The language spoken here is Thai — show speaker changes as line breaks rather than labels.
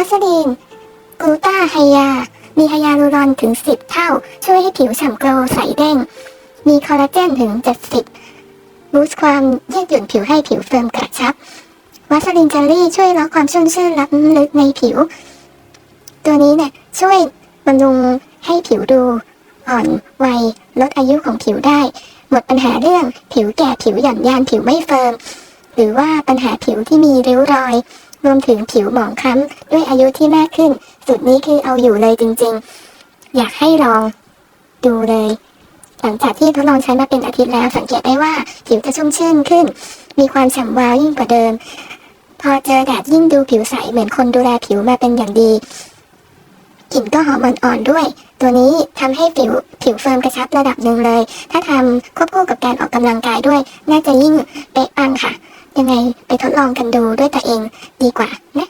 วัสลีนกลูตาไฮยา มีไฮยาลูรอนถึง 10 เท่า ช่วยให้ผิวฉ่ำโกลใสเด้ง มีคอลลาเจนถึง 70 บูสต์ความยืดหยุ่นผิวให้ผิวเฟิร์มกระชับ วัสลินเจลลี่ช่วยลดความชุ่มชื่นล้ำลึกในผิว ตัวนี้เนี่ยช่วยบำรุงให้ผิวดูอ่อนวัยลดอายุของผิวได้ หมดปัญหาเรื่องผิวแก่ผิวหย่อนยานผิวไม่เฟิร์มหรือว่าปัญหาผิวที่มีริ้วรอย รวมถึงผิวหมองคล้ำด้วยอายุที่มากขึ้น สุดนี้คือเอาอยู่เลยจริงๆ อยากให้ลองดูเลย หลังจากที่ทดลองใช้มาเป็นอาทิตย์แล้ว สังเกตได้ว่าผิวจะชุ่มชื่นขึ้น มีความฉ่ำวาวยิ่งกว่าเดิม พอเจอแดดยิ่งดูผิวใสเหมือนคนดูแลผิวมาเป็นอย่างดีกลิ่นก็หอมอ่อนๆด้วย ตัวนี้ทำให้ผิวผิวเฟิร์มกระชับระดับหนึ่งเลย ถ้าทำควบคู่กับการออกกำลังกายด้วย น่าจะยิ่งเป๊ะปังค่ะ ยังไงไปทดลองกันดูด้วยตัวเองดีกว่านะ